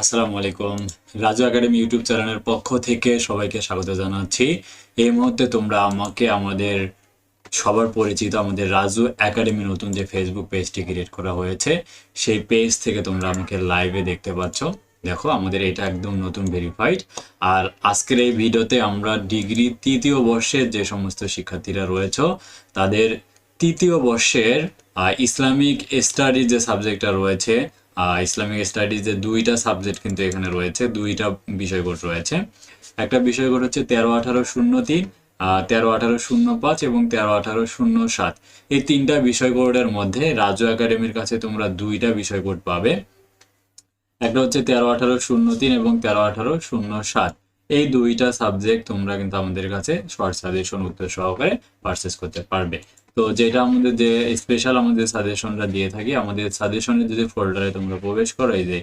আসসালামু আলাইকুম। Raju academy YouTube চ্যানেলের পক্ষ থেকে সবাইকে স্বাগত জানাচ্ছি। এই মুহূর্তে তোমরা আমাকে, আমাদের সবার পরিচিত আমাদের রাজু একাডেমি নতুন যে ফেসবুক পেজটি ক্রিয়েট করা হয়েছে, সেই পেজ থেকে তোমরা আমাকে লাইভে দেখতে পাচ্ছ। দেখো, আমাদের এটা একদম নতুন ভেরিফাইড আর আজকের এই ভিডিওতে আমরা ডিগ্রি তৃতীয় বর্ষের যে সমস্ত শিক্ষার্থীরা রয়েছে, তাদের তৃতীয় বর্ষের ইসলামিক স্টাডিজ যে সাবজেক্টটা রয়েছে ইসলামিক স্টাডিজের দুইটা সাবজেক্ট কিন্তু এখানে রয়েছে, দুইটা বিষয়কোড রয়েছে। একটা বিষয়কোড হচ্ছে তেরো আঠারো শূন্য তিন তেরো আঠারো শূন্য পাঁচ এবং তেরো আঠারো শূন্য সাত। এই তিনটা বিষয়কোডের মধ্যে রাজু একাডেমির কাছে তোমরা দুইটা বিষয়কোড পাবে। একটা হচ্ছে তেরো আঠারো শূন্য তিন এবং তেরো আঠারো শূন্য সাত। এই দুইটা সাবজেক্ট তোমরা কিন্তু আমাদের কাছে শর্ট সাজেশন উত্তর সহকারে পারচেস করতে পারবে। তো যেটা আমাদের যে স্পেশাল আমাদের সাজেশনটা দিয়ে থাকি, আমাদের সাজেশনের যদি ফোল্ডারে তোমরা প্রবেশ করো, এই যে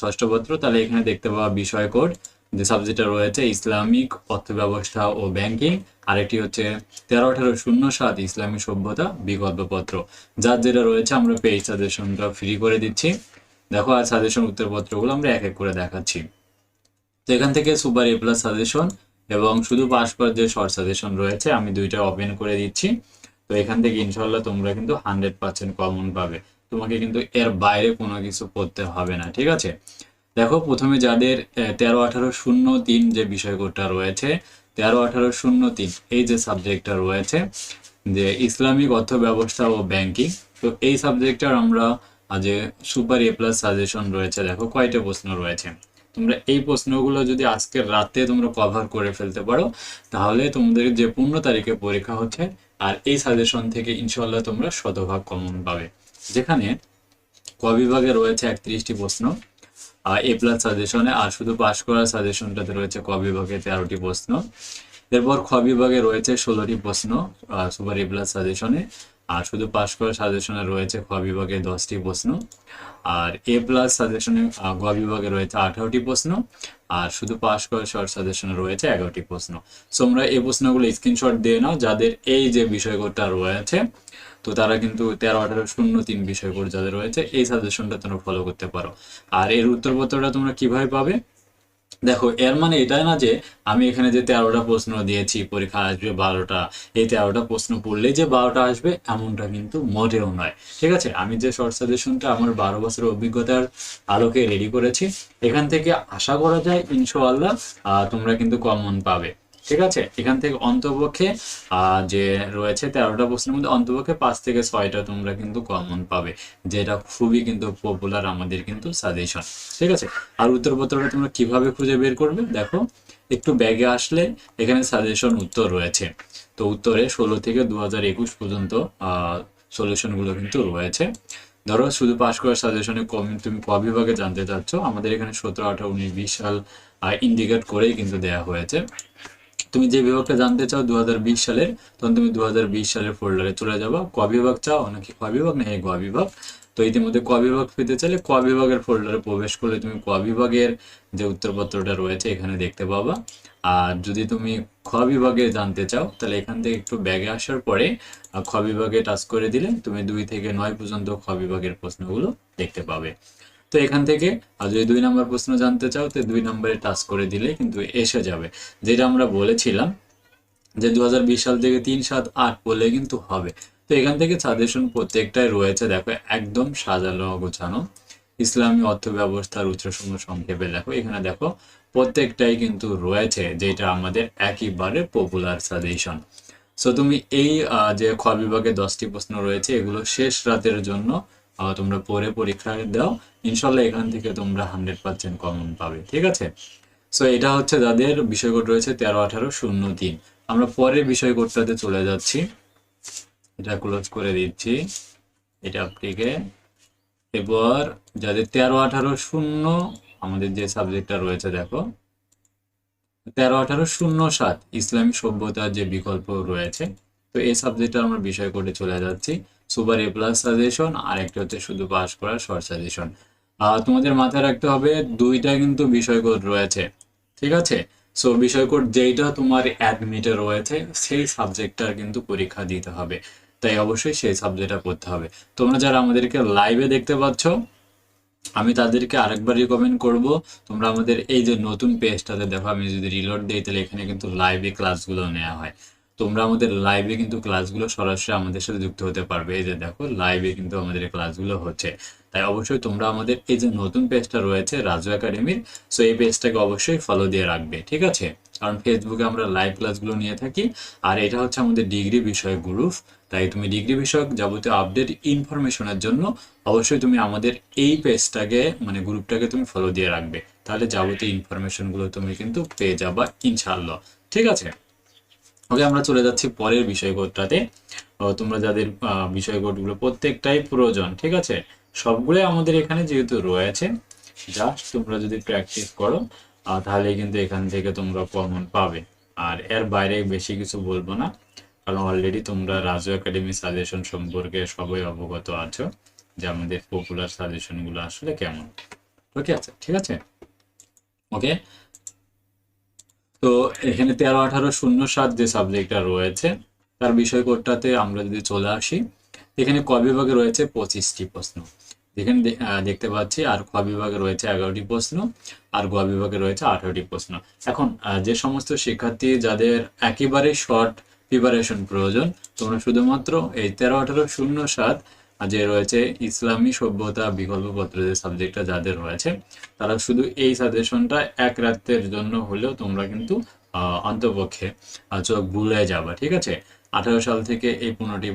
ষষ্ঠ পত্র, তাহলে এখানে দেখতে পাওয়া বিষয় কোড যে সাবজেক্টটা রয়েছে ইসলামিক অর্থব্যবস্থা ও ব্যাংকিং আরেকটি হচ্ছে তেরো আঠারো শূন্য সাত, ইসলামী সভ্যতা বিকল্প পত্র। যার যেটা রয়েছে, আমরা পেজ সাজেশনটা ফ্রি করে দিচ্ছি। দেখো, আর সাজেশন উত্তরপত্রগুলো আমরা এক এক করে দেখাচ্ছি। তো এখান থেকে সুপার এ প্লাস সাজেশন এবং শুধু পাস করার যে শর্ট সাজেশন রয়েছে, আমি দুইটা ওপেন করে দিচ্ছি। তো এখান থেকে ইনশাল্লাহ তোমরা কিন্তু হান্ড্রেড পার্সেন্ট কমন পাবে। তোমাকে কিন্তু এর বাইরে কোনো কিছু পড়তে হবে না, ঠিক আছে? দেখো, প্রথমে যাদের তেরো আঠারো শূন্য তিন যে বিষয়কোডটা রয়েছে, তেরো আঠারো শূন্য তিন, এই যে সাবজেক্টটা রয়েছে, যে ইসলামিক অর্থ ব্যবস্থা ও ব্যাংকিং তো এই সাবজেক্টটার আমরা যে সুপার এ প্লাস সাজেশন রয়েছে। দেখো, কয়টা প্রশ্ন রয়েছে। তোমরা এই প্রশ্নগুলো যদি আজকের রাতে তোমরা কভার করে ফেলতে পারো, তাহলে তোমাদের যে পনেরো তারিখে পরীক্ষা হচ্ছে আর এই সাজেশন থেকে ইনশাল্লাহ তোমরা শতভাগ কমন পাবে। যেখানে ক বিভাগে রয়েছে একত্রিশটি প্রশ্ন। এ প্লাস সাজেশনে আর শুধু পাশ করার সাজেশনটাতে রয়েছে ক বিভাগে তেরোটি প্রশ্ন। এরপর খ বিভাগে রয়েছে ষোলোটি প্রশ্ন সুপার এ প্লাস সাজেশনে আর শুধু পাশ করার সাজেশনে রয়েছে খ বিভাগে দশটি প্রশ্ন, আর এ প্লাস সাজেশনে গ বিভাগে রয়েছে আঠারোটি প্রশ্ন, আর শুধু পাস করার শর্ট সাজেশনে রয়েছে এগারোটি প্রশ্ন। সো আমরা এই প্রশ্নগুলো স্ক্রিনশট দিয়ে নাও, যাদের এই যে বিষয়কোডটা রয়েছে, তো তারা কিন্তু তেরো, আঠারো, শূন্য, তিন বিষয়কোড যাদের রয়েছে, এই সাজেশনটা তোমরা ফলো করতে পারো। আর এর উত্তরপত্রটা তোমরা কীভাবে পাবে? দেখো, এর মানে এটাই না যে আমি এখানে যে তেরোটা প্রশ্ন দিয়েছি, পরীক্ষা আসবে বারোটা, এই তেরোটা প্রশ্ন পড়লেই যে বারোটা আসবে, এমনটা কিন্তু মোটেও নয়। ঠিক আছে? আমি যে শর্ট সাজেশনটা আমার বারো বছরের অভিজ্ঞতার আলোকে রেডি করেছি, এখান থেকে আশা করা যায়, ইনশাআল্লাহ তোমরা কিন্তু কমন পাবে। ঠিক আছে? এখান থেকে অন্তপক্ষে যে রয়েছে তেরোটা প্রশ্নের মধ্যে অন্তপক্ষে পাঁচ থেকে ছয়টা তোমরা কিন্তু কমন পাবে, যেটা খুবই কিন্তু পপুলার আমাদের কিন্তু সাজেশন ঠিক আছে? আর উত্তরপত্রটা তোমরা কীভাবে খুঁজে বের করবে? দেখো, একটু ব্যাগে আসলে এখানে সাজেশন উত্তর রয়েছে। তো উত্তরে ষোলো থেকে দু হাজার একুশ পর্যন্ত সলিউশনগুলো কিন্তু রয়েছে। ধরো, শুধু পাশ করার সাজেশনে কম তুমি ক বিভাগে জানতে চাচ্ছ? আমাদের এখানে সতেরো, আঠারো, উনিশ, বিশ সাল ইন্ডিকেট করেই কিন্তু দেয়া হয়েছে। তুমি যে বিভাগটা জানতে চাও দু সালের, তখন তুমি দু সালের ফোল্ডারে চলে যাবা। ক বিভাগ চাও, নাকি ক বিভাগ না এই গ বিভাগ? তো ইতিমধ্যে ক বিভাগ পেতে চাইলে ক বিভাগের ফোল্ডারে প্রবেশ করলে তুমি ক বিভাগের যে উত্তরপত্রটা রয়েছে, এখানে দেখতে পাবা। আর যদি তুমি খ বিভাগে জানতে চাও, তাহলে এখান থেকে একটু ব্যাগে আসার পরে খ বিভাগে টাচ করে দিলে তুমি দুই থেকে নয় পর্যন্ত খ বিভাগের প্রশ্নগুলো দেখতে পাবে। তো এখান থেকে, আর যদি দুই নম্বর প্রশ্ন জানতে চাও, তো দুই নম্বরে টাচ করে দিলে কিন্তু এসে যাবে। যেটা আমরা বলেছিলাম যে দু হাজার বিশ সাল থেকে তিন সাত আট পড়লে কিন্তু হবে। তো এখান থেকে সাজেশন প্রত্যেকটাই রয়েছে। দেখো, একদম সাজানো গোছানো। ইসলামী অর্থ ব্যবস্থার উচ্চসম সংক্ষেপে দেখো, এখানে দেখো, প্রত্যেকটাই কিন্তু রয়েছে, যেটা আমাদের একইবারে পপুলার সাজেশন সো তুমি এই যে খ বিভাগে দশটি প্রশ্ন রয়েছে, এগুলো শেষ রাতের জন্য তোমরা পরে পরীক্ষা দাও। ইনশাল্লাহ এখান থেকে তোমরা হান্ড্রেড পার্সেন্ট কমন পাবে, ঠিক আছে? সো এটা হচ্ছে যাদের বিষয়কোড রয়েছে তেরো আঠারো শূন্য তিন। আমরা পরের বিষয়কোডটাতে চলে যাচ্ছি। এটা ক্লোজ করে দিচ্ছি। এটা আপনাকে এবার যাদের তেরো আঠারো শূন্য, আমাদের যে সাবজেক্টটা রয়েছে, দেখো। তেরো আঠারো শূন্য সাত, ইসলামী সভ্যতার যে বিকল্প রয়েছে তো এই সাবজেক্টটা আমরা বিষয় করে চলে যাচ্ছি। সুপার এ প্লাস সাজেশন আর একটা হচ্ছে শুধু পাস করার শর্ট সাজেশন তোমাদের মাথায় রাখতে হবে, দুইটা কিন্তু বিষয় কোড রয়েছে, ঠিক আছে? সো বিষয় কোড যেইটা তোমার অ্যাডমিটে রয়েছে, সেই সাবজেক্টটার কিন্তু পরীক্ষা দিতে হবে। তাই অবশ্যই সেই সাবজেক্টটা পড়তে হবে। তোমরা যারা আমাদেরকে লাইভে দেখতে পাচ্ছ, আমি তাদেরকে আরেকবার রিকমেন্ড করব। তোমরা আমাদের এই যে নতুন পেজটাতে দেখো, আমি যদি রিলোড দিই, তাহলে এখানে কিন্তু লাইভে ক্লাসগুলো নেওয়া হয়। তোমরা আমাদের লাইভে কিন্তু ক্লাসগুলো সরাসরি আমাদের সাথে যুক্ত হতে পারবে। এই যে দেখো লাইভে কিন্তু আমাদের ক্লাসগুলো হচ্ছে। তাই অবশ্যই তোমরা আমাদের এই যে নতুন পেজটা রয়েছে রাজু একাডেমির সো এই পেজটাকে অবশ্যই ফলো দিয়ে রাখবে, ঠিক আছে? কারণ ফেসবুকে আমরা লাইভ ক্লাসগুলো নিয়ে থাকি, আর এটা হচ্ছে আমাদের ডিগ্রি বিষয়ক গ্রুপ তাই তুমি ডিগ্রি বিষয়ক যাবতীয় আপডেট ইনফরমেশনের জন্য অবশ্যই তুমি আমাদের এই পেজটাকে মানে গ্রুপটাকে তুমি ফলো দিয়ে রাখবে। তাহলে যাবতীয় ইনফরমেশনগুলো তুমি কিন্তু পেয়ে যাবা ইনশাল্লাহ ঠিক আছে? ওকে আমরা চলে যাচ্ছি পরের বিষয়কোডটাতে তোমরা যাদের বিষয়কোডগুলো প্রত্যেকটাই প্রয়োজন, ঠিক আছে? সবগুলোই আমাদের এখানে যেহেতু রয়েছে জাস্ট তোমরা যদি প্র্যাকটিস করো তাহলে কিন্তু এখান থেকে তোমরা কমন পাবে। আর এর বাইরে বেশি কিছু বলব না, কারণ অলরেডি তোমরা রাজু একাডেমি সাজেশন সম্পর্কে সবাই অবগত আছো যে আমাদের পপুলার সাজেশনগুলো আসলে কেমন। ওকে আচ্ছা ঠিক আছে? ওকে তো এখানে তেরো, আঠারো, শূন্য, সাত যে সাবজেক্টটা রয়েছে, তার বিষয় কোডটাতে আমরা যদি চলে আসি, এখানে ক বিভাগে রয়েছে পঁচিশটি প্রশ্ন। এখানে দেখতে পাচ্ছি আর খ বিভাগে রয়েছে এগারোটি প্রশ্ন, আর গ বিভাগে রয়েছে আঠারোটি প্রশ্ন। এখন যে সমস্ত শিক্ষার্থী যাদের একেবারে শর্ট প্রিপারেশন প্রয়োজন, তোমরা শুধুমাত্র এই তেরো, আঠারো, শূন্য, সাত যে রয়েছে ইসলামী সভ্যতা বিকল্পপত্র যে সাবজেক্টটা যাদের রয়েছে, তারা শুধু এই সাজেশনটা এক রাতের জন্য হলেও তোমরা কিন্তু অন্তপক্ষে চোখ ভুলে যাবা, ঠিক আছে? আঠারো সাল থেকে এই পনেরোটি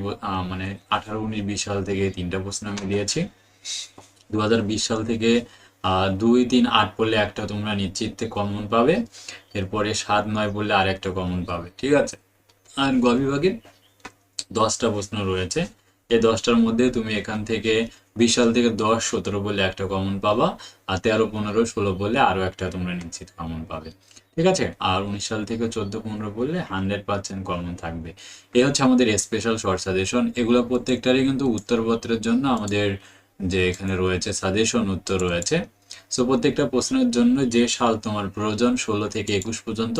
মানে আঠারো উনিশ বিশ সাল থেকে তিনটা প্রশ্ন আমি দিয়েছি। দু হাজার বিশ সাল থেকে দুই তিন আট পড়লে একটা তোমরা নিশ্চিত কমন পাবে। এরপরে সাত নয় পড়লে আর একটা কমন পাবে, ঠিক আছে? আর গ বিভাগে দশটা প্রশ্ন রয়েছে। এই দশটার মধ্যে তুমি এখান থেকে বিশ সাল থেকে দশ, সতেরো বলে একটা কমন পাবা আর তেরো, পনেরো, ষোলো বললে আরও একটা তোমরা নিশ্চিত কমন পাবে। ঠিক আছে? আর উনিশ সাল থেকে চোদ্দ, পনেরো বললে হান্ড্রেড পার্সেন্ট কমন থাকবে। এ হচ্ছে আমাদের স্পেশাল শর্ট সাজেশন এগুলো প্রত্যেকটারই কিন্তু উত্তরপত্রের জন্য আমাদের যে এখানে রয়েছে সাজেশন উত্তর রয়েছে। সো প্রত্যেকটা প্রশ্নের জন্য যে সাল তোমার প্রয়োজন, ষোলো থেকে একুশ পর্যন্ত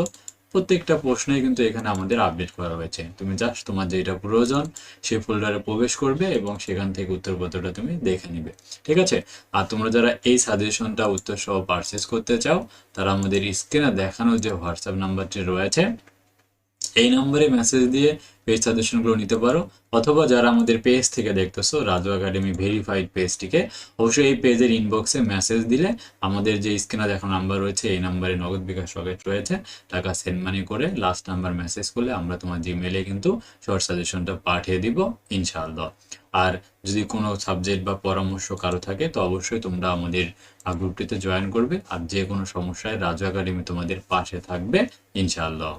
প্রত্যেকটা প্রশ্নই কিন্তু এখানে আমাদের আপডেট করা হয়েছে। তুমি জাস্ট তোমার যেটা প্রয়োজন, সেই ফোল্ডারে প্রবেশ করবে এবং সেখান থেকে উত্তরপত্রটা তুমি দেখে নিবে। ঠিক আছে? আর তোমরা যারা এই সাজেশনটা উত্তর সহ পারচেস করতে চাও, তারা আমাদের স্ক্রিনে দেখানো যে হোয়াটসঅ্যাপ নাম্বারটি রয়েছে এই নম্বরে মেসেজ দিয়ে পেজ সাজেশনগুলো নিতে পারো। অথবা যারা আমাদের পেজ থেকে দেখতেছো, রাজু একাডেমি ভেরিফাইড পেজটিকে অবশ্যই এই পেজের ইনবক্সে মেসেজ দিলে আমাদের যে স্ক্রিনে দেখো নাম্বার রয়েছে, এই নাম্বারে নগদ বিকাশ সকেট রয়েছে। টাকা সেন্ড মানি করে লাস্ট নাম্বার মেসেজ করলে আমরা তোমার জিমেলে কিন্তু শর্ট সাজেশনটা পাঠিয়ে দিব, ইনশাআল্লাহ। আর যদি কোনো সাবজেক্ট বা পরামর্শ কারও থাকে, তো অবশ্যই তোমরা আমাদের গ্রুপটিতে জয়েন করবে। আর যে কোনো সমস্যায় রাজু একাডেমি তোমাদের পাশে থাকবে, ইনশাআল্লাহ।